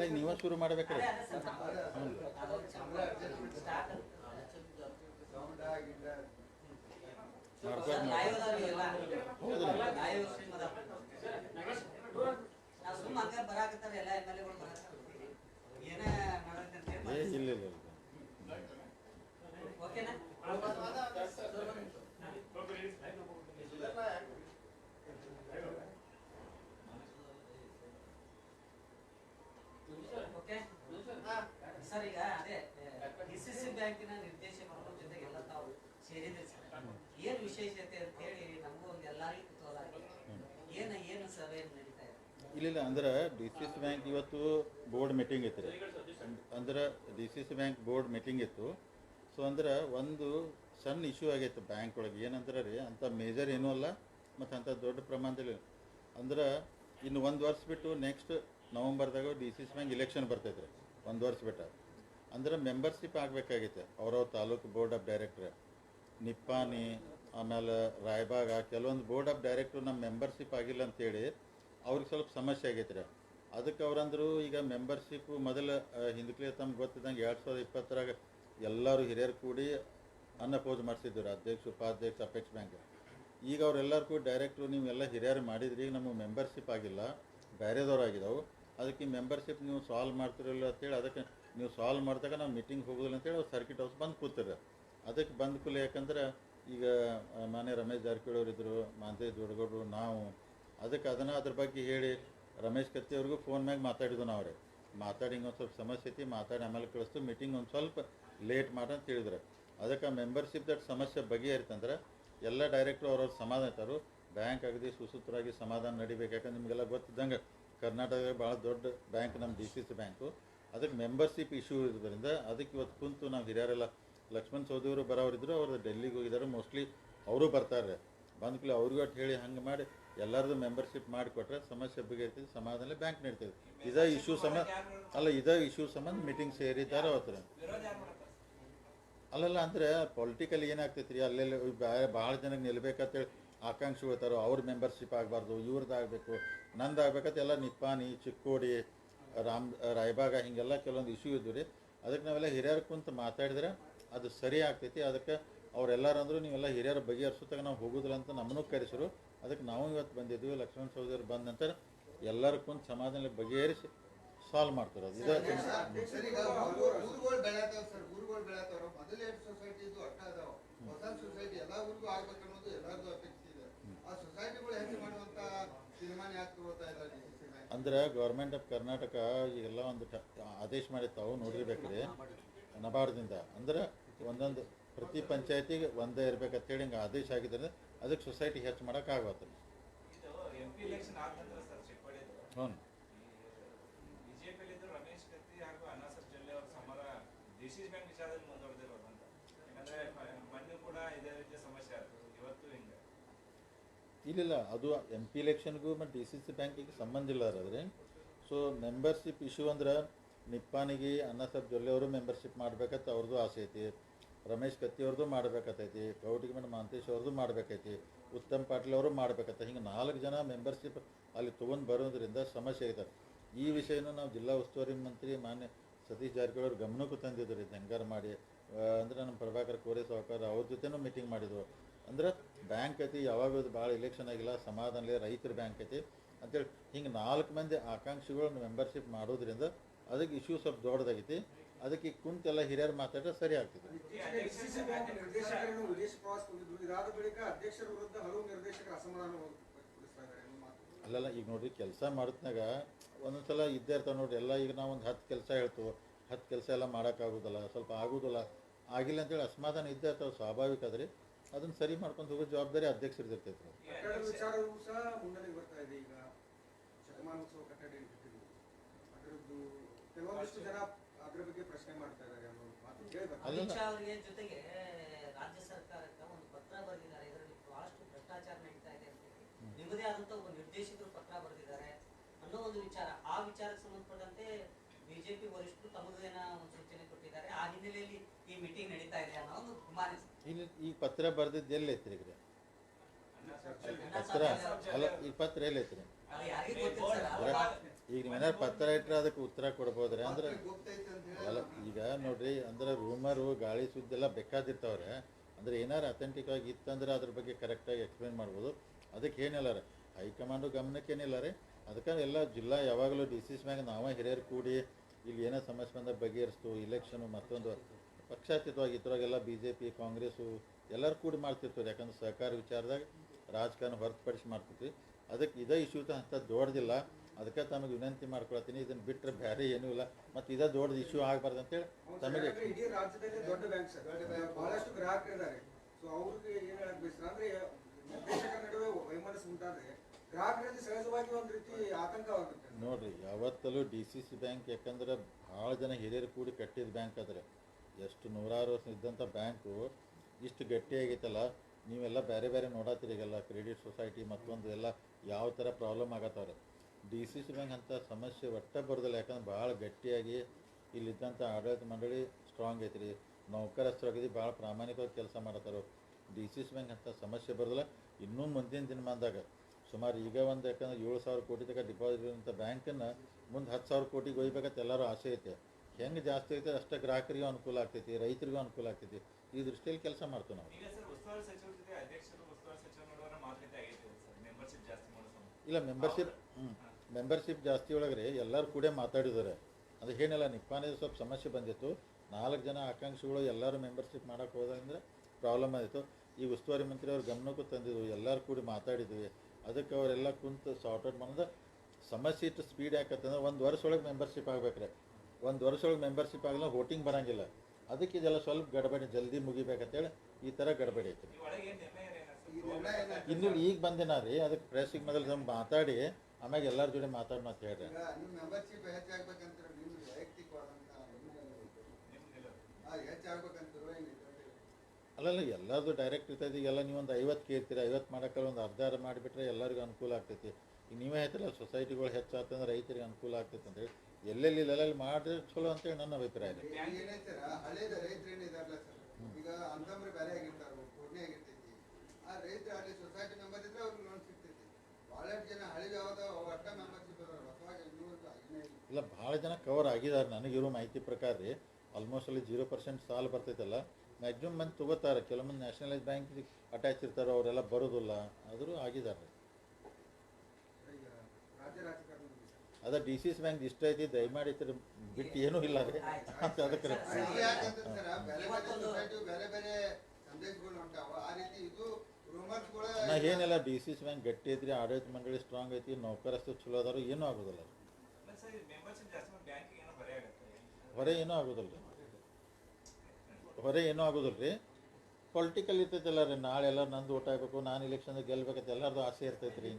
ಅಲ್ಲ ಈಗ ನೀವೇ ಶುರು ಮಾಡ್ಬೇಕ್ರಿ ಇಲ್ಲ ಇಲ್ಲ ಇಲ್ಲ. ಓಕೆನಾ ಓಕೆ ಸರ್ ಈಗ ಅದೇ ಡಿ ಸಿ ಸಿ ಬ್ಯಾಂಕಿನ ನಿರ್ದೇಶಕರ ಜೊತೆಗೆ ಎಲ್ಲ ತಾವು ಸೇರಿದ್ರಿ ಸರ್ ಏನು ವಿಶೇಷತೆ ಅಂತ ಹೇಳಿ ನಮಗೂ ಒಂದು ಎಲ್ಲರಿಗೂ ಕುತೂಹಲ ಆಗಿದೆ ಏನು ಏನು ಸಭೆ ನಡೀತಾ ಇದೆ ಇಲ್ಲ ಅಂದ್ರೆ ಡಿ ಸಿ ಸಿ ಬ್ಯಾಂಕ್ ಇವತ್ತು ಬೋರ್ಡ್ ಮೀಟಿಂಗ್ ಇತ್ತು ರೀ ಅಂದ್ರೆ D C C bank board meeting ಇತ್ತು. ಸೊ ಅಂದ್ರೆ ಒಂದು ಸಣ್ಣ ಇಶ್ಯೂ ಆಗೈತೆ ಬ್ಯಾಂಕ್ ಒಳಗೆ. ಏನಂದ್ರೆ ರೀ ಅಂಥ ಮೇಜರ್ ಏನೂ ಅಲ್ಲ, ಮತ್ತು ಅಂಥ ದೊಡ್ಡ ಪ್ರಮಾಣದಲ್ಲಿ. ಅಂದ್ರೆ ಇನ್ನು ಒಂದು ವರ್ಷ ಬಿಟ್ಟು next ನವಂಬರ್ದಾಗ D C C bank election ಬರ್ತೈತೆ ರೀ ಒಂದು ವರ್ಷ ಬಿಟ್ಟ. ಅಂದ್ರೆ ಮೆಂಬರ್ಶಿಪ್ ಆಗಬೇಕಾಗೈತೆ ಅವ್ರವ್ರ taluk board of director Nippani ಆಮೇಲೆ ರಾಯಬಾಗ, ಕೆಲವೊಂದು ಬೋರ್ಡ್ ಆಫ್ ಡೈರೆಕ್ಟ್ರು ನಮ್ಮ ಮೆಂಬರ್ಶಿಪ್ ಆಗಿಲ್ಲ ಅಂತೇಳಿ ಅವ್ರಿಗೆ ಸ್ವಲ್ಪ ಸಮಸ್ಯೆ ಆಗೈತೆ ರೀ. ಅದಕ್ಕೆ ಅವ್ರಂದ್ರು ಈಗ ಮೆಂಬರ್ಶಿಪ್ಪು ಮೊದಲು ಹಿಂದಕ್ಲೆ ತಮ್ಗೆ ಗೊತ್ತಿದ್ದಂಗೆ ಎರಡು ಸಾವಿರದ ಇಪ್ಪತ್ತರಾಗ ಎಲ್ಲರೂ ಹಿರಿಯರು ಕೂಡಿ ಅನ್ನಪೋಸ್ ಮಾಡಿಸಿದ್ರು ಅಧ್ಯಕ್ಷ, ಉಪಾಧ್ಯಕ್ಷ ಅಪೆಕ್ಸ್ ಬ್ಯಾಂಕ್. ಈಗ ಅವರೆಲ್ಲರೂ ಕೂಡ ಡೈರೆಕ್ಟ್ರು ನೀವೆಲ್ಲ ಹಿರಿಯರು ಮಾಡಿದ್ರಿ ಈಗ ನಮಗೆ ಮೆಂಬರ್ಶಿಪ್ ಆಗಿಲ್ಲ, ಬೇರೆದವ್ರು ಆಗಿದಾವೆ ಅದಕ್ಕೆ ಮೆಂಬರ್ಶಿಪ್ ನೀವು ಸಾಲ್ವ್ ಮಾಡ್ತಿರಲ್ಲ ಅಂತೇಳಿ ಅದಕ್ಕೆ ನೀವು ಸಾಲ್ವ್ ಮಾಡಿದಾಗ ನಾವು ಮೀಟಿಂಗ್ ಹೋಗೋದಿಲ್ಲ ಅಂತೇಳಿ ಅವ್ರು ಸರ್ಕಿಟ್ ಹೌಸ್ ಬಂದು ಕೂತಿರ ಅದಕ್ಕೆ ಬಂದ ಕೂಲೆ ಯಾಕಂದ್ರೆ ಈಗ ಮಾನ್ಯ ರಮೇಶ್ ಜಾರಕಿಹೊಳಿ ಅವರಿದ್ದರು ಮಾಂತೇಶ್ ದೊಡ್ಡಗೌಡರು, ನಾವು ಅದಕ್ಕೆ ಅದನ್ನು ಅದ್ರ ಬಗ್ಗೆ ಹೇಳಿ ರಮೇಶ್ ಕತ್ತಿ ಅವ್ರಿಗೂ ಫೋನ್ ಮ್ಯಾಗ ಮಾತಾಡಿದ್ವು ನಾವು ರೀ ಮಾತಾಡಿ ಹಿಂಗೆ ಒಂದು ಸ್ವಲ್ಪ ಸಮಸ್ಯೆ ಐತಿ, ಮಾತಾಡಿ ಆಮೇಲೆ ಕಳಿಸ್ತು. ಮೀಟಿಂಗ್ ಒಂದು ಸ್ವಲ್ಪ ಲೇಟ್ ಮಾಡಿ ಅಂತ ಹೇಳಿದ್ರೆ. ಅದಕ್ಕೆ ಮೆಂಬರ್ಶಿಪ್ ದಟ್ ಸಮಸ್ಯೆ ಬಗೆಹರಿತಂದ್ರೆ ಎಲ್ಲ ಡೈರೆಕ್ಟ್ರು ಅವ್ರವ್ರ ಸಮಾಧಾನ ಇರ್ತಾರು. ಬ್ಯಾಂಕ್ ಅಗದಿ ಸುಸೂತ್ರವಾಗಿ ಸಮಾಧಾನ ನಡಿಬೇಕು. ಯಾಕಂದ್ರೆ ನಿಮಗೆಲ್ಲ ಗೊತ್ತಿದ್ದಂಗೆ ಕರ್ನಾಟಕದಾಗ ಭಾಳ ದೊಡ್ಡ ಬ್ಯಾಂಕ್ ನಮ್ಮ ಡಿ ಸಿ ಸಿ ಬ್ಯಾಂಕು ಅದಕ್ಕೆ ಮೆಂಬರ್ಶಿಪ್ ಇಶ್ಯೂ ಇರೋದ್ರಿಂದ ಅದಕ್ಕೆ ಇವತ್ತು ಕುಂತು ನಾವು ಹಿರಿಯರೆಲ್ಲ ಲಕ್ಷ್ಮಣ್ ಸೌದಿಯವರು ಬರೋರಿದ್ರು ಅವರು ಡೆಲ್ಲಿಗೆ ಹೋಗಿದ್ದಾರೆ ಮೋಸ್ಟ್ಲಿ ಅವರು ಬರ್ತಾರೆ. ಬಂದ್ಕೂಲೆ ಅವ್ರಿಗೂ ಅಟ್ ಹೇಳಿ ಹಂಗೆ ಮಾಡಿ ಎಲ್ಲರದು ಮೆಂಬರ್ಶಿಪ್ ಮಾಡಿಕೊಟ್ರೆ ಸಮಸ್ಯೆ ಬಗೆಹರಿತದೆ ಸಮಾಧಾನ ಬ್ಯಾಂಕ್ ನಡೀತದೆ ಇದೇ ಇಶ್ಯೂ ಸಂಬಂಧ ಅಲ್ಲ ಇದೇ ಇಶ್ಯೂ ಸಂಬಂಧ ಮೀಟಿಂಗ್ ಸೇರಿದ್ದಾರೆ ಅವತ್ತು. ಅಲ್ಲಲ್ಲ ಅಂದ್ರೆ ಪೊಲಿಟಿಕಲ್ ಏನಾಗ್ತೈತಿ ರೀ ಅಲ್ಲೆಲ್ಲ ಭಾಳ ಜನಕ್ಕೆ ನಿಲ್ಬೇಕಂತೇಳಿ ಆಕಾಂಕ್ಷೆ ಹೇಳ್ತಾರೋ ಅವ್ರ ಮೆಂಬರ್ಶಿಪ್ ಆಗಬಾರ್ದು ಇವ್ರದ್ದು ಆಗಬೇಕು ನಂದು ಆಗ್ಬೇಕಂತ ಎಲ್ಲ ನಿಪ್ಪಾನಿ ಚಿಕ್ಕೋಡಿ ರಾಮ್ ರಾಯಬಾಗ ಹಿಂಗೆಲ್ಲ ಕೆಲವೊಂದು ಇಶ್ಯೂ ಇದ್ದು ರೀ. ಅದಕ್ಕೆ ನಾವೆಲ್ಲ ಹಿರಿಯರು ಕುಂತು ಮಾತಾಡಿದ್ರೆ ಅದು ಸರಿ ಆಗ್ತೈತಿ. ಅದಕ್ಕೆ ಅವರೆಲ್ಲರೂ ಅಂದರು ನೀವೆಲ್ಲ ಹಿರಿಯರು ಬಗೆಹರಿಸೋತಾಗ ನಾವು ಹೋಗೋದಿಲ್ಲ ಅಂತ ನಮ್ಮನ್ನು ಕರೆಸಿರು. ಅದಕ್ಕೆ ನಾವು ಇವತ್ತು ಬಂದಿದ್ವಿ ಲಕ್ಷ್ಮಣ ಸಹೋದರ ಬಂದ ನಂತರ ಎಲ್ಲರೂ ಕುಂತು ಸಮಾಜದಲ್ಲಿ ಬಗೆಹರಿಸಿ ಸಾಲ್ವ್ ಮಾಡ್ತಾರೆ ಅದು ಇದು ಅಂದ್ರೆ ಗೌರ್ಮೆಂಟ್ ಆಫ್ ಕರ್ನಾಟಕ ಈಗೆಲ್ಲ ಒಂದು ಆದೇಶ ಆದೇಶ ತಾವು ನೋಡಿರ್ಬೇಕ್ರಿ ನಬಾರ್ದಿಂದ ಅಂದ್ರೆ ಒಂದೊಂದು ಪ್ರತಿ ಪಂಚಾಯತಿಗೆ ಒಂದೇ ಇರ್ಬೇಕಂತೇಳಿ ಹಿಂಗೆ ಆದೇಶ ಆಗಿದ್ರೆ ಅದಕ್ಕೆ ಸೊಸೈಟಿ ಹೆಚ್ಚು ಮಾಡೋಕ್ಕಾಗುತ್ತೆ ಹ್ಞೂ ಇಲ್ಲಿಲ್ಲ ಅದು ಎಂ ಪಿ ಎಲೆಕ್ಷನ್ಗೂ ಮತ್ತು ಡಿ ಸಿ ಸಿ ಬ್ಯಾಂಕಿಗೆ ಸಂಬಂಧ ಇಲ್ಲ ಅದ್ರಿ ಸೊ ಮೆಂಬರ್ಶಿಪ್ ಇಶ್ಯೂ ಅಂದ್ರೆ ಅನ್ನ ಅನ್ನಸಬ್ ಜೊಲ್ಲೆ ಅವರು ಮೆಂಬರ್ಶಿಪ್ ಮಾಡ್ಬೇಕಂತ ಅವ್ರದ್ದು ಆಸೆ ಐತಿ. ರಮೇಶ್ ಕತ್ತಿ ಅವ್ರದ್ದು ಮಾಡ್ಬೇಕತ್ತೈತಿ ಕೌಟಿಗೆ ಮೇಡಮ್ ಮಹಂತೇಶ್ ಅವ್ರದ್ದು ಮಾಡ್ಬೇಕೈತಿ ಉತ್ತಮ್ ಪಾಟೀಲ್ ಅವರು ಮಾಡ್ಬೇಕತ್ತ ಹಿಂಗೆ ನಾಲ್ಕು ಜನ ಮೆಂಬರ್ಶಿಪ್ ಅಲ್ಲಿ ತೊಗೊಂಡು ಬರೋದ್ರಿಂದ ಸಮಸ್ಯೆ ಐತೆ. ಈ ವಿಷಯನೂ ನಾವು ಜಿಲ್ಲಾ ಉಸ್ತುವಾರಿ ಮಂತ್ರಿ ಮಾನ್ಯ ಸತೀಶ್ ಜಾರಕಿಹೊಳಿ ಅವ್ರ ಗಮನಕ್ಕೂ ತಂದಿದ್ರು ಇದು ಹೆಂಗಾರು ಮಾಡಿ. ಅಂದ್ರೆ ನಮ್ಮ ಪ್ರಭಾಕರ್ ಕೋರೆ ಸಾವುಕಾರ ಅವ್ರ ಜೊತೆನೂ ಮೀಟಿಂಗ್ ಮಾಡಿದ್ರು. ಅಂದ್ರೆ ಬ್ಯಾಂಕ್ ಐತಿ, ಯಾವಾಗ ಭಾಳ ಇಲೆಕ್ಷನ್ ಆಗಿಲ್ಲ, ಸಮಾಧಾನಲೇ ರೈತರ ಬ್ಯಾಂಕ್ ಐತಿ. ಅಂತೇಳಿ ಹಿಂಗೆ ನಾಲ್ಕು ಮಂದಿ ಆಕಾಂಕ್ಷಿಗಳು ಮೆಂಬರ್ಶಿಪ್ ಮಾಡೋದ್ರಿಂದ ಅದಕ್ಕೆ ಇಶ್ಯೂ ಸ್ವಲ್ಪ ದೊಡ್ಡದಾಗೈತಿ. ಅದಕ್ಕೆ ಕುಂತೆಲ್ಲ ಹಿರಿಯರು ಮಾತಾಡಿದ್ರೆ ಸರಿ ಆಗ್ತದೆ. ಅಲ್ಲಲ್ಲ, ಈಗ ನೋಡ್ರಿ ಕೆಲಸ ಮಾಡಿದ್ನಾಗ ಒಂದೊಂದ್ಸಲ ಇದ್ದೇ ಇರ್ತಾವೆ ನೋಡ್ರಿ. ಎಲ್ಲ ಈಗ ನಾವು ಒಂದು ಹತ್ತು ಕೆಲಸ ಹೇಳ್ತೀವಿ. ಹತ್ತು ಕೆಲಸ ಎಲ್ಲ ಮಾಡೋಕ್ಕಾಗೋದಿಲ್ಲ ಸ್ವಲ್ಪ ಆಗೋದಿಲ್ಲ. ಆಗಿಲ್ಲ ಅಂತೇಳಿ ಅಸಮಾಧಾನ ಇದ್ದೇ ಇರ್ತಾವೆ ಸ್ವಾಭಾವಿಕ ಆದರೆ ಅದನ್ನು ಸರಿ ಮಾಡ್ಕೊಂಡು ಹೋಗೋ ಜವಾಬ್ದಾರಿ ಇದೆ ಈಗ ಬಗ್ಗೆ ಪ್ರಶ್ನೆ ಮಾಡ್ತಾ ಇದ್ದಾರೆ ಅನ್ನೋ ಮಾತು. ಅಮಿತ್ ಶಾ ಅವರಿಗೆ ಜೊತೆಗೆ ರಾಜ್ಯ ಸರ್ಕಾರಕ್ಕೆ ಒಂದು ಪತ್ರ ಬರೆದಿದ್ದಾರೆ. ಇದರಲ್ಲಿ ಬಹಳಷ್ಟು ಭ್ರಷ್ಟಾಚಾರ ನಡೀತಾ ಇದೆ ಅಂತ ಹೇಳಿ. ನಿಮ್ಮದೇ ಆದಂತ ಒಬ್ಬ ನಿರ್ದೇಶಕರು ಪತ್ರ ಬರೆದಿದ್ದಾರೆ. ಅನ್ನೋ ಒಂದು ವಿಚಾರ. ಆ ವಿಚಾರಕ್ಕೆ ಸಂಬಂಧಪಟ್ಟಂತೆ ಬಿಜೆಪಿ ವರಿಷ್ಠರು ತಮುದೇನ ಒಂದು ಸೂಚನೆ ಕೊಟ್ಟಿದ್ದಾರೆ. ಆ ಹಿನ್ನೆಲೆಯಲ್ಲಿ ಈ ಮೀಟಿಂಗ್ ನಡೀತಾ ಇದೆ ಅನ್ನೋ ಒಂದು ಗುಮಾನ ಇಲ್ಲಿ ಈ ಪತ್ರ ಬರ್ದಿದ್ದು ಎಲ್ಲಿ ಐತ್ರಿ ಈಗ? ಪತ್ರ ಅಲ್ಲ ಈ ಪತ್ರ ಎಲ್ಲಿ ಈಗ ನೀವೇನಾರು ಪತ್ರ ಇಟ್ಟರೆ ಅದಕ್ಕೆ ಉತ್ತರ ಕೊಡ್ಬೋದ್ರಿ ಅಂದ್ರೆ ಅಲ್ಲ ಈಗ ನೋಡ್ರಿ ಅಂದ್ರೆ ರೂಮರು ಗಾಳಿ ಸುದ್ದಿ ಎಲ್ಲ ಬೇಕಾದಿರ್ತಾವ್ರೆ. ಅಂದ್ರೆ ಏನಾರು ಅಥೆಂಟಿಕ್ ಆಗಿ ಇತ್ತಂದ್ರೆ ಅದ್ರ ಬಗ್ಗೆ ಕರೆಕ್ಟಾಗಿ ಎಕ್ಸ್ಪ್ಲೇನ್ ಮಾಡ್ಬೋದು. ಅದಕ್ಕೆ ಏನಿಲ್ಲ ರೀ ಹೈಕಮಾಂಡು ಗಮನಕ್ಕೇನಿಲ್ಲ ರೀ. ಅದಕ್ಕೆ ಎಲ್ಲ ಜಿಲ್ಲಾ ಯಾವಾಗಲೂ ಡಿ ಸಿ ಸಿ ಮ್ಯಾಗ ನಾವೇ ಹಿರಿಯರು ಕೂಡಿ ಇಲ್ಲಿ ಏನೋ ಸಮಸ್ಯೆ ಬಂದಾಗ ಬಗೆಹರಿಸ್ತು ಇಲೆಕ್ಷನು ಮತ್ತೊಂದು ಪಕ್ಷಾತೀತವಾಗಿ ಇದ್ರಾಗೆಲ್ಲ ಬಿ ಜೆ ಪಿ ಕಾಂಗ್ರೆಸ್ಸು ಎಲ್ಲರೂ ಕೂಡಿ ಮಾಡ್ತಿರ್ತಾರೆ. ಯಾಕಂದ್ರೆ ಸಹಕಾರ ವಿಚಾರದಾಗ ರಾಜಕಾರಣ ಹೊರತುಪಡಿಸಿ ಮಾಡ್ತಿರ್ತೀವಿ. ಅದಕ್ಕೆ ಇದೇ ಇಶ್ಯೂ ಅಂತ ದೊಡ್ಡದಿಲ್ಲ. ಅದಕ್ಕೆ ತಮಗೆ ವಿನಂತಿ ಮಾಡ್ಕೊಳ್ತೀನಿ ಇದನ್ನು ಬಿಟ್ಟರೆ ಬೇರೆ ಏನೂ ಇಲ್ಲ. ಮತ್ತು ಇದೇ ದೊಡ್ಡ ಇಶ್ಯೂ ಆಗಬಾರ್ದು ಅಂತೇಳಿ ತಮಗೆ ಇಡೀ ರಾಜ್ಯದಲ್ಲಿ ದೊಡ್ಡ ಬ್ಯಾಂಕ್ ಸರ್ ಬಹಳಷ್ಟು ಗ್ರಾಹಕರು ಇದ್ದಾರೆ. ಸೊ ಅವ್ರಿಗೆ ಏನ್ ಹೇಳಕ್ ಬಯಸ್ತಾರೆ ಅಂದ್ರೆ ನಿರ್ದೇಶಕರ ನಡುವೆ ವೈಮನಸ್ಸು ಉಂಟಾದ್ರೆ ಗ್ರಾಹಕರಲ್ಲಿ ಸಹಜವಾಗಿ ಒಂದ್ ರೀತಿ ಆತಂಕವಾಗುತ್ತೆ ನೋಡ್ರಿ ಯಾವತ್ತಲೂ ಡಿ ಸಿ ಸಿ ಬ್ಯಾಂಕ್ ಯಾಕಂದ್ರೆ ಭಾಳ ಜನ ಹಿರಿಯರು ಕೂಡಿ ಕಟ್ಟಿದ ಬ್ಯಾಂಕ್ ಅದ್ರೆ ಎಷ್ಟು ನೂರಾರು ವರ್ಷ ಇದ್ದಂಥ ಬ್ಯಾಂಕು ಇಷ್ಟು ಗಟ್ಟಿಯಾಗೈತಲ್ಲ ನೀವೆಲ್ಲ ಬೇರೆ ಬೇರೆ ನೋಡತ್ತೀರಿ ಈಗೆಲ್ಲ ಕ್ರೆಡಿಟ್ ಸೊಸೈಟಿ ಮತ್ತೊಂದು ಎಲ್ಲ ಯಾವ ಥರ ಪ್ರಾಬ್ಲಮ್ ಆಗತ್ತವ್ರೆ. ಡಿ ಸಿ ಸಿ ಬ್ಯಾಂಕ್ ಅಂತ ಸಮಸ್ಯೆ ಒಟ್ಟ ಬರೋದಿಲ್ಲ. ಯಾಕಂದ್ರೆ ಭಾಳ ಗಟ್ಟಿಯಾಗಿ ಇಲ್ಲಿದ್ದಂಥ ಆಡಳಿತ ಮಂಡಳಿ ಸ್ಟ್ರಾಂಗ್ ಐತ್ರಿ. ನೌಕರಸ್ಥರಾಗಿ ಭಾಳ ಪ್ರಾಮಾಣಿಕವಾಗಿ ಕೆಲಸ ಮಾಡತ್ತಾರ ಡಿ ಸಿ ಸಿ ಬ್ಯಾಂಕ್ ಅಂತ ಸಮಸ್ಯೆ ಬರೋದಿಲ್ಲ. ಇನ್ನೂ ಮುಂದಿನ ದಿನಮಾನದಾಗ ಸುಮಾರು ಈಗ ಒಂದು ಯಾಕಂದ್ರೆ ಏಳು ಸಾವಿರ ಕೋಟಿ ತನಕ ಡಿಪಾಸಿಟ್ ಇರುವಂಥ ಬ್ಯಾಂಕನ್ನು ಮುಂದೆ ಹತ್ತು ಸಾವಿರ ಕೋಟಿಗೆ ಒಯ್ಬೇಕಂತ ಎಲ್ಲರೂ ಆಸೆ ಐತೆ. ಹೆಂಗೆ ಜಾಸ್ತಿ ಐತೆ ಅಷ್ಟೇ ಗ್ರಾಹಕರಿಗೂ ಅನುಕೂಲ ಆಗ್ತೈತಿ ರೈತರಿಗೂ ಅನುಕೂಲ ಆಗ್ತೈತಿ. ಈ ದೃಷ್ಟಿಯಲ್ಲಿ ಕೆಲಸ ಮಾಡ್ತೀವಿ ನಾವು. ಇಲ್ಲ ಮೆಂಬರ್ಶಿಪ್ ಹ್ಞೂ ಮೆಂಬರ್ಶಿಪ್ ಜಾಸ್ತಿ ಒಳಗ್ರಿ ಎಲ್ಲರೂ ಕೂಡ ಮಾತಾಡಿದ್ದಾರೆ. ಅದು ಏನಿಲ್ಲ ನಿಪ್ಪಾನಿದ್ರೆ ಸ್ವಲ್ಪ ಸಮಸ್ಯೆ ಬಂದಿತ್ತು. ನಾಲ್ಕು ಜನ ಆಕಾಂಕ್ಷಿಗಳು ಎಲ್ಲರೂ ಮೆಂಬರ್ಶಿಪ್ ಮಾಡೋಕೆ ಹೋದಂದ್ರೆ ಪ್ರಾಬ್ಲಮ್ ಆಯಿತು. ಈ ಉಸ್ತುವಾರಿ ಮಂತ್ರಿ ಅವ್ರ ಗಮನಕ್ಕೂ ತಂದಿದ್ವು ಎಲ್ಲರೂ ಕೂಡಿ ಮಾತಾಡಿದ್ವಿ. ಅದಕ್ಕೆ ಅವರೆಲ್ಲ ಕುಂತು ಸಾರ್ಟ್ ಔಟ್ ಮಾಡಿದ್ರೆ ಸಮಸ್ಯೆ ಇಟ್ಟು ಸ್ಪೀಡ್ ಯಾಕತ್ತಂದ್ರೆ ಒಂದು ವರ್ಷೊಳಗೆ ಮೆಂಬರ್ಶಿಪ್ ಆಗ್ಬೇಕ್ರೆ. ಒಂದು ವರ್ಷೊಳಗೆ ಮೆಂಬರ್ಶಿಪ್ ಆಗಲ್ಲ ವೋಟಿಂಗ್ ಬರಂಗಿಲ್ಲ. ಅದಕ್ಕೆ ಇದೆಲ್ಲ ಸ್ವಲ್ಪ ಗಡಬಡಿ ಜಲ್ದಿ ಮುಗಿಬೇಕಂತೇಳಿ ಈ ಥರ ಗಡಬಡಿ ಐತಿ ಒಳಗೆ ಇನ್ನು ಈಗ ಬಂದಿನ ರೀ ಅದಕ್ಕೆ ಪ್ರೆಸ್ಸಿಗೆ ಮೊದಲು ಮಾತಾಡಿ. ಆಮ್ಯಾಗ ಎಲ್ಲರ ಜೊತೆ ಮಾತಾಡೋಣ ಅಂತ ಹೇಳ್ರಿ ಅಲ್ಲಲ್ಲ ಎಲ್ಲರದು ಡೈರೆಕ್ಟ್ ಇರ್ತೈತಿ. ಈಗ ಎಲ್ಲ ನೀವೊಂದು ಐವತ್ತು ಕೇಳ್ತೀರಿ? ಐವತ್ತು ಮಾಡೋಕ್ಕಲ್ಲ ಒಂದು ಅರ್ಧ ಅರ್ಧ ಮಾಡಿಬಿಟ್ರೆ ಎಲ್ಲರಿಗೂ ಅನುಕೂಲ ಆಗ್ತೈತಿ. ಈಗ ನೀವೇ ಹೇಳ್ತಿರಲ್ಲ ಸೊಸೈಟಿಗಳು ಹೆಚ್ಚಾತಂದ್ರೆ ರೈತರಿಗೆ ಅನುಕೂಲ ಆಗ್ತೈತೆ ಅಂತೇಳಿ ಎಲ್ಲೆಲ್ಲಿ ಎಲ್ಲೆಲ್ಲಿ ಮಾಡಿದ್ರೆ ಚಲೋ ಅಂತೇಳಿ ನನ್ನ ಅಭಿಪ್ರಾಯ ಇದೆ ಈಗ ಅಂತಂದ್ರೆ ಬೇರೆ ಆಗಿರ್ತಾರೆ ಆ ರೈತರು ಅಲ್ಲಿ ಸೊಸೈಟಿ ಮೆಂಬರ್ ಇದ್ರೆ ಅವ್ರಿಗೆ ಇಲ್ಲ ಭಾಳ ಜನ ಕವರ್ ಆಗಿದ್ದಾರೆ ನನಗಿರೋ ಮಾಹಿತಿ ಪ್ರಕಾರ ರೀ ಆಲ್ಮೋಸ್ಟ್ ಅಲ್ಲಿ ಜೀರೋ ಪರ್ಸೆಂಟ್ ಸಾಲ ಬರ್ತೈತಲ್ಲ. ಮ್ಯಾಕ್ಸಿಮಮ್ ಮಂದಿ ತಗೋತಾರೆ. ಕೆಲವೊಂದು ನ್ಯಾಷನಲೈಸ್ ಬ್ಯಾಂಕ್ ಅಟ್ಯಾಚ್ ಇರ್ತಾರೆ ಅವರೆಲ್ಲ ಬರೋದಿಲ್ಲ. ಆದರೂ ಆಗಿದ್ದಾರೆ ಅದ ಡಿ ಸಿ ಸಿ ಬ್ಯಾಂಕ್ ಇಷ್ಟ ಐತಿ ದಯಮಾಡಿ ಬಿಟ್ಟು ಏನೂ ಇಲ್ಲ ರೀ. ಅದಕ್ಕೆ ಬೇರೆ ಬೇರೆ ಸಂದೇಶಗಳು ಆ ರೀತಿ ಇದು ನಾ ಏನಿಲ್ಲ ಡಿ ಸಿ ಸಿ ಬ್ಯಾಂಕ್ ಗಟ್ಟಿ ಐತ್ರಿ ಆಡಳಿತ ಮಂಡಳಿ ಸ್ಟ್ರಾಂಗ್ ಐತಿ ನೌಕರಸ್ತು ಚಲೋ ಅದಾರ ಏನೂ ಆಗೋದಿಲ್ಲ. ರೀ. ಮೆಂಬರ್ಶಿಪ್ ಜಾಸ್ತಿ ಮಾಡಿ ಏನೋ ಹೊರೆ ಏನೂ ಆಗೋದಿಲ್ಲ ರೀ ಹೊರೆ ಏನೂ ಆಗೋದಿಲ್ಲ ರೀ ಪೊಲಿಟಿಕಲ್ ಇರ್ತೈತಲ್ಲ ರೀ ನಾಳೆ ಎಲ್ಲ ನಂದು ಓಟ್ ಆಗಬೇಕು ನಾನು ಇಲೆಕ್ಷನ್ದಾಗ ಗೆಲ್ಬೇಕಂತ ಎಲ್ಲರದು ಆಸೆ ಇರ್ತೈತೆ ರೀ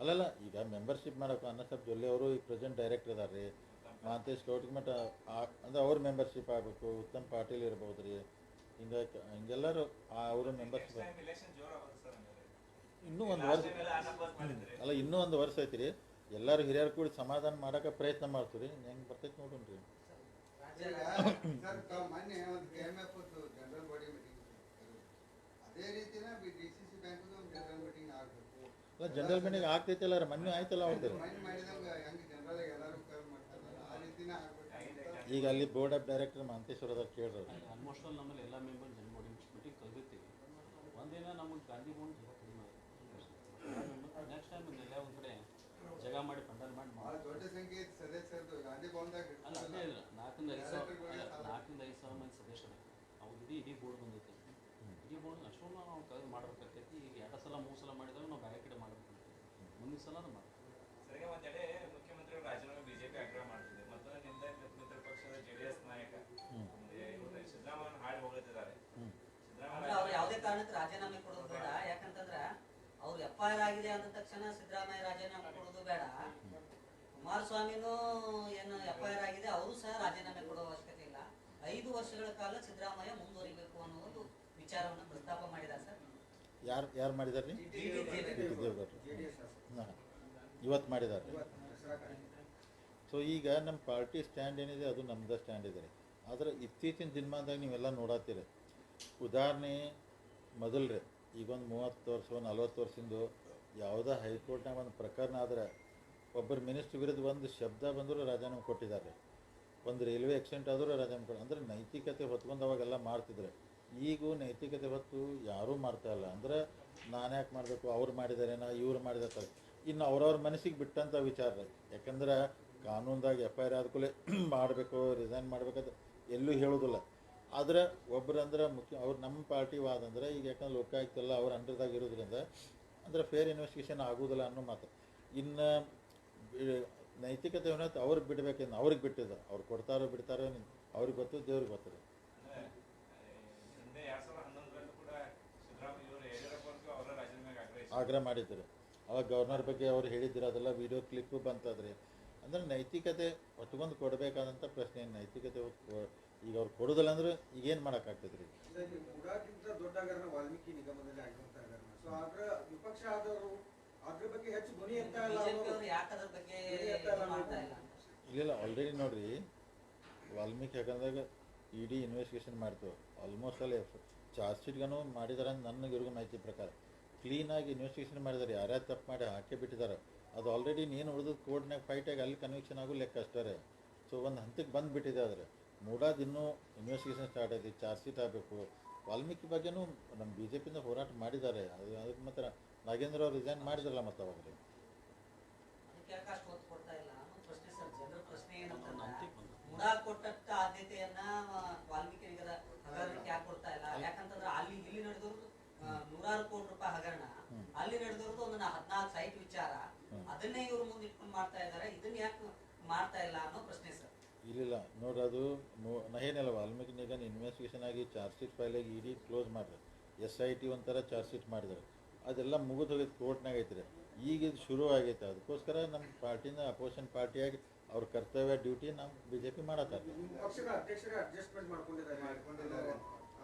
ಅಲ್ಲಲ್ಲ ಈಗ ಮೆಂಬರ್ಶಿಪ್ ಮಾಡೋಕೆ ಅನ್ನಸಬ್ ಜೊಲ್ಲೆ ಅವರು ಈಗ ಪ್ರೆಸೆಂಟ್ ಡೈರೆಕ್ಟರ್ ಇದಾರೆ ರೀ ಮಾತೇಶ್ ಗೌರ್ಮೆಂಟ್ ಅಂದ್ರೆ ಅವ್ರ ಮೆಂಬರ್ಶಿಪ್ ಆಗಬೇಕು ಉತ್ತಮ್ ಪಾಟೀಲ್ ಇರ್ಬೋದು ರೀ ಹಿಂಗೆ ಹಿಂಗೆಲ್ಲರೂ ಅವರು ಮೆಂಬರ್ಸ್ ಆಗುತ್ತೆ ಇನ್ನೂ ಒಂದು ವರ್ಷ. ಅಲ್ಲ, ಇನ್ನೂ ಒಂದು ವರ್ಷ ಐತಿ ರೀ ಎಲ್ಲರೂ ಹಿರಿಯರು ಕೂಡಿ ಸಮಾಧಾನ ಮಾಡಕ್ಕೆ ಪ್ರಯತ್ನ ಮಾಡ್ತೀರಿ ಹೆಂಗೆ ಬರ್ತೈತೆ ನೋಡೋಣ ಜನರಲ್ ಮೀಟಿಂಗ್ ಆಗಬೇಕು. ಅಲ್ಲ ರೀ. ಮೊನ್ನೆ ಆಯ್ತಲ್ಲ ಅವ್ರದ್ದು ಮೈಂಡ್ ಮಾಡಿದಂಗ ಹೆಂಗ್ ಜನರಲ್ ಎಲ್ಲರೂ ಕರ್ ಮಾಡ್ತಾರಲ್ಲ ಆ ರೀತಿನ ಆಗ್ಬೇಕು ಈಗ ಅಲ್ಲಿ ಬೋರ್ಡ್ ಆಫ್ ಡೈರೆಕ್ಟರ್ ಮಹಂತೇಶ್ವರದಾಗ ಕೇಳಿದ್ರು ಆಲ್ಮೋಸ್ಟ್ ಆಲ್ ನಮ್ಮಲ್ಲಿ ಎಲ್ಲ ಮೆಂಬರ್ ಜನ ಬಾಡಿ ಮೀಟಿಂಗ್ ಕಲ್ತಿರ್ತೀವಿ ಒಂದಿನ ನಮಗೆ ಗಾಂಧಿ ಭವನ ನೆಕ್ಸ್ಟ್ ಟೈಮ್ ಎಲ್ಲ ಒಂದು ಕಡೆ ಜಗ ಮಾಡಿ ಪಂಡಲ್ ಮಾಡಿ ದೊಡ್ಡ ಸಂಖ್ಯೆ ಸದಸ್ಯರದು ಗಾಂಧಿ ಭವನದಾಗ ಅಲ್ಲ ಅದೇ ಇಲ್ಲ ನಾಲ್ಕಿಂದ ಐದು ಸಾವಿರ ನಾಲ್ಕಿಂದ ಐದು ಸಾವಿರ ಮಂದಿ ಸದಸ್ಯರು. ಅವ್ರು ಇಡೀ ಇಡೀ ಬೋರ್ಡ್ ಬಂದೈತೆ. ಇಡೀ ಬೋರ್ಡ್ ಅಷ್ಟೊಂದು ನಾವು ಕಲ್ ಮಾಡಬೇಕಾಗ್ತೈತಿ. ಈಗ ಎರಡು ಸಲ ಮೂರು ಸಲ ಮಾಡಿದಾಗ ನಾವು ಬೇರೆ ಕಡೆ ಮಾಡಬೇಕಾಗ್ತೈತಿ ಮುಂದಿನ ಸಲ ನಾವು ಆರ್ ಆಗಿದೆ ಅಂದ ತಕ್ಷಣ ಸಿದ್ದರಾಮಯ್ಯ ರಾಜೀನಾಮೆ ಕೊಡೋದು ಬೇಡ. ಕುಮಾರಸ್ವಾಮಿನೂ ಏನು ಎಫ್ ಐ ಆರ್ ಆಗಿದೆ, ಅವರು ಸಹ ರಾಜೀನಾಮೆ ಕೊಡುವ ಅವಶ್ಯಕತೆ ಇಲ್ಲ. ಐದು ವರ್ಷಗಳ ಕಾಲ ಸಿದ್ದರಾಮಯ್ಯ ಮುಂದುವರಿಬೇಕು ಅನ್ನೋ ಒಂದು ವಿಚಾರವನ್ನು ಪ್ರಸ್ತಾಪ ಮಾಡಿದ ಸರ್. ಯಾರು ಯಾರು ಮಾಡಿದಾರೆ ಇವತ್ತು ಮಾಡಿದ್ದಾರೆ ಸೊ ಈಗ ನಮ್ಮ ಪಾರ್ಟಿ ಸ್ಟ್ಯಾಂಡ್ ಏನಿದೆ, ಅದು ನಮ್ಮದೇ ಸ್ಟ್ಯಾಂಡ್ ಇದೆ ಆದರೆ ಇತ್ತೀಚಿನ ದಿನಮಾನದಾಗ ನೀವೆಲ್ಲ ನೋಡತ್ತೀರಿ ಉದಾಹರಣೆ ಮೊದಲು ಈಗೊಂದು ಮೂವತ್ತು ವರ್ಷ ನಲ್ವತ್ತು ವರ್ಷದಿಂದ ಯಾವುದೇ ಹೈಕೋರ್ಟ್ನಾಗ ಒಂದು ಪ್ರಕರಣ ಆದ್ರೆ ಒಬ್ಬರು ಮಿನಿಸ್ಟ್ರ್ ವಿರುದ್ಧ ಒಂದು ಶಬ್ದ ಬಂದರೂ ರಾಜೀನಾಮೆ ಕೊಟ್ಟಿದ್ದಾರೆ. ಒಂದು ರೈಲ್ವೆ ಆಕ್ಸಿಡೆಂಟ್ ಆದರೂ ರಾಜೀನಾಮೆ ಕೊಡ ಅಂದರೆ ನೈತಿಕತೆ ಹೊತ್ಕೊಂಡು ಅವಾಗೆಲ್ಲ ಮಾಡ್ತಿದ್ರು. ಈಗೂ ನೈತಿಕತೆ ಹೊತ್ತು ಯಾರೂ ಮಾಡ್ತಾ ಇಲ್ಲ. ಅಂದ್ರೆ ನಾನು ಯಾಕೆ ಮಾಡಬೇಕು? ಅವ್ರು ಮಾಡಿದ್ದಾರೆ ನಾ ಇವ್ರು ಮಾಡಿದಾರೆ. ಇನ್ನು ಅವ್ರವ್ರ ಮನಸ್ಸಿಗೆ ಬಿಟ್ಟಂಥ ವಿಚಾರ. ಯಾಕಂದ್ರೆ ಕಾನೂನ್ದಾಗ ಎಫ್ ಐ ಆರ್ ಕೂಡಲೇ ಮಾಡಬೇಕು ರಿಸೈನ್ ಮಾಡಬೇಕಂತ ಎಲ್ಲೂ ಹೇಳೋದಿಲ್ಲ. ಆದ್ರೆ ಒಬ್ರು ಅಂದ್ರೆ ಮುಖ್ಯ ಅವ್ರು ನಮ್ಮ ಪಾರ್ಟಿ ವಾದ ಅಂದ್ರೆ ಈಗ ಯಾಕಂದ್ರೆ ಲೋಕಾಯುಕ್ತ ಎಲ್ಲ ಅವ್ರ ಅಂಡರ್ದಾಗ ಇರೋದ್ರಿಂದ ಅಂದ್ರೆ ಫೇರ್ ಇನ್ವೆಸ್ಟಿಗೇಷನ್ ಆಗೋದಿಲ್ಲ ಅನ್ನೋ ಮಾತು. ಇನ್ನು ನೈತಿಕತೆ ಏನಂತ ಅವ್ರಿಗೆ ಬಿಡ್ಬೇಕೇನು? ಅವ್ರಿಗೆ ಬಿಟ್ಟಿದ್ದು. ಅವ್ರು ಕೊಡ್ತಾರೋ ಬಿಡ್ತಾರೋ ಅವ್ರಿಗೆ ಗೊತ್ತು, ದೇವ್ರಿಗೆ ಗೊತ್ತಿದೆ ಆಗ್ರಹ ಮಾಡಿದ್ರು. ಅವಾಗ ಗವರ್ನರ್ ಬಗ್ಗೆ ಅವ್ರು ಹೇಳಿದ್ರು, ಅದೆಲ್ಲ ವಿಡಿಯೋ ಕ್ಲಿಪ್ಪು ಬಂತದ್ರಿ. ಅಂದ್ರೆ ನೈತಿಕತೆ ಹೊತ್ಕೊಂಡು ಕೊಡಬೇಕಾದಂಥ ಪ್ರಶ್ನೆ ನೈತಿಕತೆ ಈಗ ಅವ್ರು ಕೊಡೋದಿಲ್ಲ ಅಂದ್ರೆ ಈಗೇನು ಮಾಡೋಕ್ಕಾಗ್ತದೆ ರೀ ಆಗ್ತೈತ್ರಿ? ಮುಡಾಕ್ಕಿಂತ ದೊಡ್ಡ ಹಗರಣ ವಾಲ್ಮೀಕಿ ನಿಗಮದಲ್ಲಿ ಆಗಿರುವಂತ ಹಗರಣ. ಸೊ ಅದ್ರ ವಿಪಕ್ಷ ಆದವರು ಅದ್ರ ಬಗ್ಗೆ ಹೆಚ್ಚು ಧ್ವನಿ ಎತ್ತ ಇಲ್ಲ ಇಲ್ಲ ಆಲ್ರೆಡಿ ನೋಡ್ರಿ ವಾಲ್ಮೀಕಿ ಯಾಕಂದಾಗ ಇಡಿ ಇನ್ವೆಸ್ಟಿಗೇಷನ್ ಮಾಡ್ತೇವೆ ಆಲ್ಮೋಸ್ಟ್ ಅಲ್ಲಿ ಚಾರ್ಜ್ ಶೀಟ್ಗನು ಮಾಡಿದಾರೆ ಅಂತ ನನಗೆ ಇವ್ರಿಗೂ ಮಾಹಿತಿ ಪ್ರಕಾರ. ಕ್ಲೀನಾಗಿ ಇನ್ವೆಸ್ಟಿಗೇಷನ್ ಮಾಡಿದ್ದಾರೆ ಯಾರ್ಯಾರು ತಪ್ಪು ಮಾಡಿ ಹಾಕಿ ಬಿಟ್ಟಿದ್ದಾರೆ ಅದು ಆಲ್ರೆಡಿ ನೀನು ಉಳಿದು ಕೋರ್ಟ್ನಾಗ ಫೈಟಾಗಿ ಅಲ್ಲಿ ಕನ್ವಿಕ್ಷನ್ ಆಗೋ ಲೆಕ್ಕ ಅಷ್ಟೇ ಸೊ ಒಂದು ಹಂತಕ್ಕೆ ಬಂದುಬಿಟ್ಟಿದೆ ಆದರೆ. ಮೂಡಾದ ಇನ್ನೂ ಇನ್ವೆಸ್ಟಿಗೇಷನ್ ಸ್ಟಾರ್ಟ್ ಆಗಿದೆ ಚಾರ್ಜ್ ಶೀಟ್ ಆಗಬೇಕು ವಾಲ್ಮೀಕಿ ಬಗ್ಗೆನೂ ನಮ್ಮ ಬಿ ಜೆ ಪಿಯಿಂದ ಹೋರಾಟ ಮಾಡಿದ್ದಾರೆ. ಅದು ಅದಕ್ಕೆ ಮಾತ್ರ ನಾಗೇಂದ್ರ ಅವರು ರಿಸೈನ್ ಮಾಡಿದ್ರಲ್ಲ ಮತ್ತೆ ಅವಾಗ ರೀ ಕೊಡ್ತಾ ಇಲ್ಲ. ಅನ್ನೋ ಪ್ರಶ್ನೆ ಸರ್ ಜನರ ಪ್ರಶ್ನೆ ಏನಂತಂದ್ರೆ ನಂಬಿಕೆ ಬಂತು. ಮುಡಾ ಕೊಟ್ಟಂತ ಆದ್ಯತೆಯನ್ನ ಆ, ವಾಲ್ಮೀಕಿ ನಿಗದ ಹಗರಣಕ್ಕೆ ಯಾಕೆ ಕೊಡ್ತಾ ಇಲ್ಲ? ಯಾಕಂತಂದ್ರೆ ಅಲ್ಲಿ ಇಲ್ಲಿ ನಡೆದಿರೋದು ಆ, ನೂರಾರು ಕೋಟಿ ರೂಪಾಯಿ ಹಗರಣ. ಅಲ್ಲಿ ನಡೆದಿರೋದು ಒಂದು ಹದಿನಾಲ್ಕು ಸೈಟ್ ವಿಚಾರ. ಅದನ್ನೇ ಇವ್ರು ಮುಂದೆ ಇಟ್ಕೊಂಡು ಮಾಡ್ತಾ ಇದ್ದಾರೆ. ಇದನ್ನ ಯಾಕೆ ಮಾಡ್ತಾ ಇಲ್ಲ ಅನ್ನೋ ಪ್ರಶ್ನೆ ಸರ್. ಇಲ್ಲಿಲ್ಲ. ನೋಡ್ರಿ ಅದು ನೋ- ನಾ ಏನಿಲ್ಲ ವಾಲ್ಮೀಕಿ ನಿಗನ್ ಇನ್ವೆಸ್ಟಿಗೇಷನ್ ಆಗಿ ಚಾರ್ಜ್ ಶೀಟ್ ಫೈಲ್ ಆಗಿ ಇಡೀ ಕ್ಲೋಸ್ ಮಾಡ್ರಿ. ಎಸ್ ಐ ಟಿ ಒಂಥರ ಚಾರ್ಜ್ ಶೀಟ್ ಮಾಡಿದ್ರು. ಅದೆಲ್ಲ ಮುಗಿದು ಹೋಗಿದ್ದು ಕೋರ್ಟ್ನಾಗ ಐತ್ರಿ. ಈಗ ಇದು ಶುರು ಆಗೈತೆ. ಅದಕ್ಕೋಸ್ಕರ ನಮ್ಮ ಪಾರ್ಟಿನ ಅಪೋಸಿಷನ್ ಪಾರ್ಟಿಯಾಗಿ ಅವ್ರ ಕರ್ತವ್ಯ ಡ್ಯೂಟಿ ನಮ್ಮ ಬಿ ಜೆ ಪಿ ಮಾಡತ್ತಾರೆ ಯಾರ್ಯಾರಿಗೆ ಪಕ್ಷದ ಅಧ್ಯಕ್ಷರೇ ಅಡ್ಜಸ್ಟ್ಮೆಂಟ್ ಮಾಡ್ಕೊಂಡಿದ್ದಾರೆ. ಮಾಡ್ಕೊಂಡಿದ್ದಾರೆ.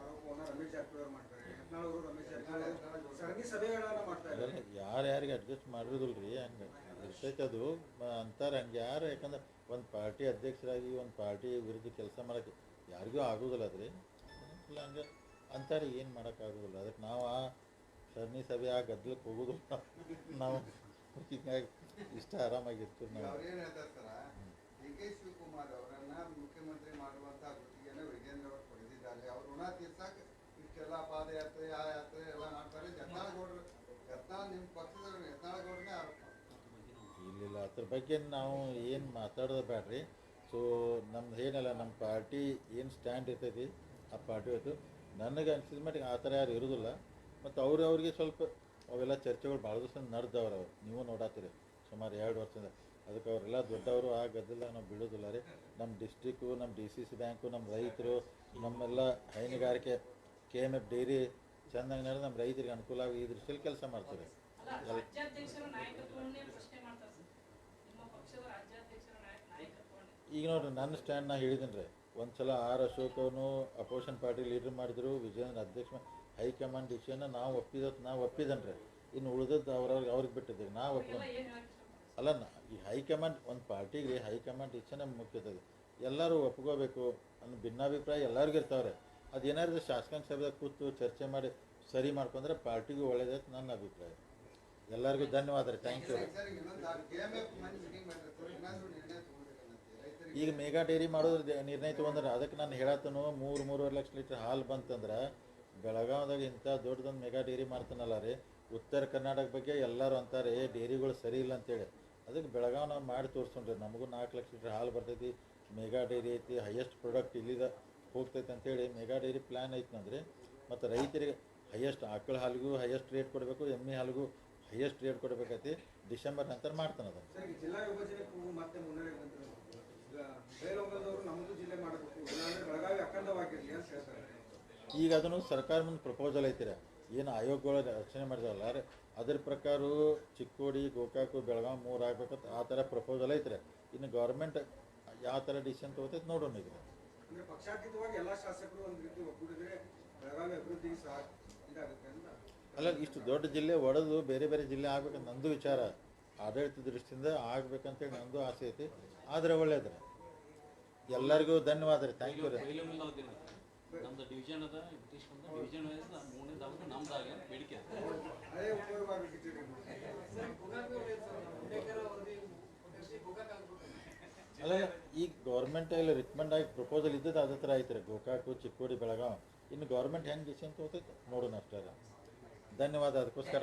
ಆರೋಪವನ್ನ ರಮೇಶ್ ಜಾರಕಿಹೊಳಿ ಮಾಡ್ತಾರೆ. ಯತ್ನಾಳ್ ಅವರು ರಮೇಶ್ ಜಾರಕಿಹೊಳಿ. ಸರಣಿ ಸಭೆಗಳನ್ನ ಮಾಡ್ತಾ ಇದ್ದಾರೆ. ಯಾರು ಯಾರಿಗೆ ಅಡ್ಜಸ್ಟ್ ಮಾಡಿರೋದಿಲ್ಲ ರೀ ಹಂಗೆ. ಇರ್ತೈತೆ ಅದು. ಅಂತಾರೆ. ಹಂಗೆ ಯಾರು? ಯಾಕಂದ್ರೆ ಒಂದು ಪಾರ್ಟಿ ಅಧ್ಯಕ್ಷರಾಗಿ, ಒಂದು ಪಾರ್ಟಿ ವಿರುದ್ಧ ಕೆಲಸ ಮಾಡೋಕ್ಕೆ ಯಾರಿಗೂ ಆಗೋದಿಲ್ಲ ಅದ್ರಿ ಇಲ್ಲ ಹಂಗೆ ಅಂತಾರೆ, ಏನು ಮಾಡೋಕ್ಕಾಗೋದಿಲ್ಲ ಅದಕ್ಕೆ ನಾವು ಆ ಸರಣಿ ಸಭೆ, ಆ ಗದ್ದಲಕ್ಕೆ ಹೋಗೋದು ನಾವು ಹೀಗಾಗಿ ಇಷ್ಟ ಆರಾಮಾಗಿರ್ತೀವಿ ನಾವು. ಮುಖ್ಯಮಂತ್ರಿ ವಿಜೇಂದ್ರ ಪಾದಯಾತ್ರೆ, ಆ ಯಾತ್ರೆ ಎಲ್ಲ ಮಾಡ್ತಾರೆ. ಪಕ್ಷ ಮಾಡ್ತಾರೆ. ಇಲ್ಲಿಲ್ಲ ಅದ್ರ ಬಗ್ಗೆ ನಾವು ಏನು ಮಾತಾಡೋದು ಬೇಡ್ರಿ ಸೊ ನಮ್ದು ಏನಲ್ಲ ನಮ್ಮ ಪಾರ್ಟಿ ಏನು ಸ್ಟ್ಯಾಂಡ್ ಇರ್ತೈತಿ, ಆ ಪಾರ್ಟಿ ಹೊತ್ತು ನನಗೆ ಅನ್ಸಿದ ಮಟ್ಟಿಗೆ ಆ ಥರ ಯಾರು ಇರೋದಿಲ್ಲ. ಮತ್ತು ಅವ್ರು ಅವ್ರಿಗೆ ಸ್ವಲ್ಪ ಅವೆಲ್ಲ ಚರ್ಚೆಗಳು ಭಾಳ ದಿವಸ ನಡೆದವ್ರು ಅವ್ರು. ನೀವು ನೋಡತ್ತೀರಿ ಸುಮಾರು ಎರಡು ವರ್ಷದಿಂದ. ಅದಕ್ಕೆ ಅವರೆಲ್ಲ ದೊಡ್ಡವರು, ಆ ಗದ್ದಲ್ಲ ನಾವು ಬಿಡೋದಿಲ್ಲ ರೀ. ನಮ್ಮ ಡಿಸ್ಟಿಕ್ಕು ನಮ್ಮ ಡಿ ಸಿ ಸಿ ಬ್ಯಾಂಕು ನಮ್ಮ ರೈತರು, ನಮ್ಮೆಲ್ಲ ಹೈನುಗಾರಿಕೆ ಕೆ ಎಂ ಎಫ್ ಡೈರಿ ಚೆಂದಾಗಿ ನಡೆದು ನಮ್ಮ ರೈತರಿಗೆ ಅನುಕೂಲ ಆಗಿ ಈ ದೃಷ್ಟಿಯಲ್ಲಿ ಕೆಲಸ ಮಾಡ್ತೀವಿ ಅಲ್ಲ ರಾಜ್ಯಾಧ್ಯಕ್ಷರ ನಾಯಕತ್ವವನ್ನೇ ಪ್ರಶ್ನೆ ಮಾಡ್ತಾರೆ ಸರ್ ನಿಮ್ಮ ಪಕ್ಷದ ರಾಜ್ಯಾಧ್ಯಕ್ಷರ ನಾಯಕ ನಾಯಕತ್ವವನ್ನೇ ಈಗ ನೋಡ್ರಿ, ನನ್ನ ಸ್ಟ್ಯಾಂಡ್ ನಾ ಹೇಳಿದ್ದೀನಿ ರೀ ಒಂದು ಸಲ ಆರ್ ಅಶೋಕ್ ಅವನು ಅಪೋಸಿಷನ್ ಪಾರ್ಟಿ ಲೀಡರ್ ಮಾಡಿದ್ರು, ವಿಜಯನ ಅಧ್ಯಕ್ಷ ಹೈಕಮಾಂಡ್ ಡಿಸಿಷನ್ ನಾವು ಒಪ್ಪಿದತ್ ನಾವು ಒಪ್ಪಿದನ್ ರೀ ಇನ್ನು ಉಳಿದದ್ದು ಅವ್ರವ್ರಿಗೆ ಅವ್ರಿಗೆ ಬಿಟ್ಟಿದ್ದೀವಿ, ನಾವು ಒಪ್ಪ ಅಲ್ಲ ಈ ಹೈಕಮಾಂಡ್ ಒಂದು ಪಾರ್ಟಿಗೆ ಹೈಕಮಾಂಡ್ ಡಿಸಿಷನ್ ಮುಖ್ಯತದೆ ಎಲ್ಲರೂ ಒಪ್ಕೋಬೇಕು ಅನ್ನೋ ಭಿನ್ನಾಭಿಪ್ರಾಯ ಎಲ್ಲರಿಗೂ ಇರ್ತಾವ್ರೆ. ಅದೇನಾದ್ರು ಶಾಸಕಾಂಗ ಸಭೆದಾಗ ಕೂತು ಚರ್ಚೆ ಮಾಡಿ ಸರಿ ಮಾಡ್ಕೊಂಡ್ರೆ ಪಾರ್ಟಿಗೂ ಒಳ್ಳೇದೈತೆ ನನ್ನ ಅಭಿಪ್ರಾಯ. ಎಲ್ಲರಿಗೂ ಧನ್ಯವಾದ ರೀ ಥ್ಯಾಂಕ್ ಯು ಈಗ ಮೇಘಾ ಡೈರಿ ಮಾಡೋದ್ರ ನಿರ್ಣಯ ತೊಗೊಂಡ್ರೆ, ಅದಕ್ಕೆ ನಾನು ಹೇಳತ್ತನು, ಮೂರು, ಮೂರುವರೆ ಲಕ್ಷ ಲೀಟ್ರ್ ಹಾಲು ಬಂತಂದ್ರೆ, ಬೆಳಗಾವ್ದಾಗ ಇಂಥ ದೊಡ್ಡದೊಂದು ಮೆಗಾ ಡೈರಿ ಮಾಡ್ತಾನಲ್ಲ ರೀ, ಉತ್ತರ ಕರ್ನಾಟಕ ಬಗ್ಗೆ ಎಲ್ಲರೂ ಅಂತಾರೆ, ಏ, ಡೈರಿಗಳು ಸರಿ ಇಲ್ಲ ಅಂತೇಳಿ. ಅದಕ್ಕೆ ಬೆಳಗಾವ್ ನಾವು ಮಾಡಿ ತೋರಿಸ್ಕೊಂಡ್ರಿ ನಮಗೂ ನಾಲ್ಕು ಲಕ್ಷ ಲೀಟ್ರ್ ಹಾಲು ಬರ್ತೈತಿ ಮೆಗಾ ಡೈರಿ ಐತಿ, ಹೈಯೆಸ್ಟ್ ಪ್ರಾಡಕ್ಟ್ ಇಲ್ಲಿದ ಹೋಗ್ತೈತೆ ಅಂತೇಳಿ ಮೆಗಾ ಡೈರಿ ಪ್ಲ್ಯಾನ್ ಐತಿ ನಂದ್ರಿ ಮತ್ತು ರೈತರಿಗೆ ಹೈಯೆಸ್ಟ್ ಆಕಳ ಹಾಲಿಗೂ ಹೈಯೆಸ್ಟ್ ರೇಟ್ ಕೊಡಬೇಕು, ಎಮ್ಮೆ ಹಾಲಿಗೂ ಹೈಯೆಸ್ಟ್ ರೇಟ್ ಕೊಡಬೇಕೈತಿ ಡಿಸೆಂಬರ್ ನಂತರ ಮಾಡ್ತಾನೆ ಅದನ್ನು ಸರ್ ಈಗ ಜಿಲ್ಲಾ ವಿಭಜನೆಗೂ ಮತ್ತೆ ಮುನ್ನಡೆ ಬಂದಿರೋದು ಈಗ ಬೈಲೊಂಗಲದವರು ನಮ್ಮದು ಜಿಲ್ಲೆ ಮಾಡಬೇಕು ಇಲ್ಲಾಂದ್ರೆ ಬೆಳಗಾವಿ ಅಖಂಡವಾಗಿರಲಿ ಅಂತ ಹೇಳ್ತಾರೆ ಈಗ ಅದನ್ನು ಸರ್ಕಾರ ಮುಂದೆ ಪ್ರಪೋಸಲ್ ಐತಿರ. ಏನು ಆಯೋಗಗಳು ರಚನೆ ಮಾಡಿದಾರಲ್ಲ ರೀ ಅದ್ರ ಪ್ರಕಾರ ಚಿಕ್ಕೋಡಿ ಗೋಕಾಕು ಬೆಳಗಾವಿ ಮೂರು ಆಗ್ಬೇಕಂತ ಆ ಥರ ಪ್ರಪೋಸಲ್ ಐತ್ರಿ. ಇನ್ನು ಗೌರ್ಮೆಂಟ್ ಯಾವ ಥರ ಡಿಸಿಷನ್ ತೊಗೋತೈತೆ ನೋಡೋಣ ಈಗ. ಅಲ್ಲ ಇಷ್ಟು ದೊಡ್ಡ ಜಿಲ್ಲೆ ಒಡೆದು ಬೇರೆ ಬೇರೆ ಜಿಲ್ಲೆ ಆಗ್ಬೇಕಂತ ನಂದು ವಿಚಾರ. ಆಡಳಿತ ದೃಷ್ಟಿಯಿಂದ ಆಗ್ಬೇಕಂತೇಳಿ ನಂದು ಆಸೆ ಐತಿ. ಆದರೆ ಒಳ್ಳೇದ್ರಿ. ಎಲ್ಲರಿಗೂ ಧನ್ಯವಾದ ರೀ. ಥ್ಯಾಂಕ್ ಯು ರೀ. ನಮ್ದು ಡಿವಿಷನ್ ಅದ ಬ್ರಿಟಿಷ್ ಬಂದ ಡಿವಿಷನ್ ವೈಸ್ ಮೂರನೇದಾவது ನಮ್ದಾಗ ಬೇಡಿಕೆ. ಅಲ್ಲ ಈಗ ಗೌರ್ಮೆಂಟ್ ಇಲ್ಲಿ ರಿಕಮೆಂಡ್ ಆಗಿ ಪ್ರಪೋಸಲ್ ಇದ್ದದ್ದು ಅದೇ ಥರ ಐತ್ರಿ ಗೋಕಾಕು ಚಿಕ್ಕೋಡಿ ಬೆಳಗಾವ್ ಇನ್ನು ಗೌರ್ಮೆಂಟ್ ಹೆಂಗೆ ಡಿಸಿಷನ್ ತೊಗೊತೈತೆ ನೋಡೋಣ ಅಷ್ಟೇ ಧನ್ಯವಾದ ಅದಕ್ಕೋಸ್ಕರ.